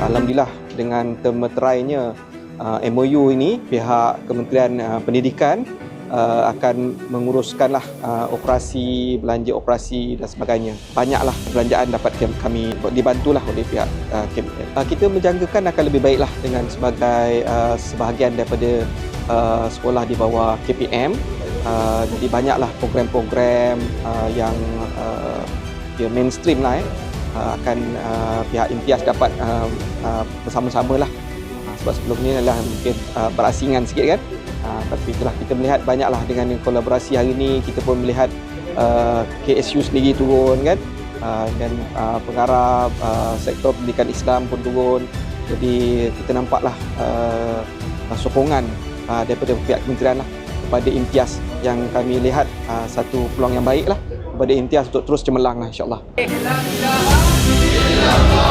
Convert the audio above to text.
Alhamdulillah dengan termeterainya uh, MOU ini pihak Kementerian uh, Pendidikan uh, akan menguruskanlah uh, operasi belanja operasi dan sebagainya. Banyaklah belanjaan dapat kami dibantulah oleh pihak uh, KMN. Uh, kita menjangkakan akan lebih baiklah dengan sebagai uh, sebahagian daripada uh, sekolah di bawah KPM uh, jadi banyaklah program-program uh, yang uh, dia mainstream lah eh. Uh, akan uh, pihak imtiaz dapat uh, uh, bersama-sama lah sebab sebelum ni adalah mungkin uh, berasingan sikit kan? Uh, tapi itulah kita melihat banyaklah dengan kolaborasi hari ini kita pun melihat uh, KSU sendiri turun kan? Uh, dan uh, pengarah uh, sektor pendidikan Islam pun turun. Jadi kita nampaklah uh, sokongan uh, daripada pihak kementerian lah kepada imtiaz yang kami lihat uh, satu peluang yang baik lah kepada imtiaz untuk terus cemerlang lah insyaAllah. Illallah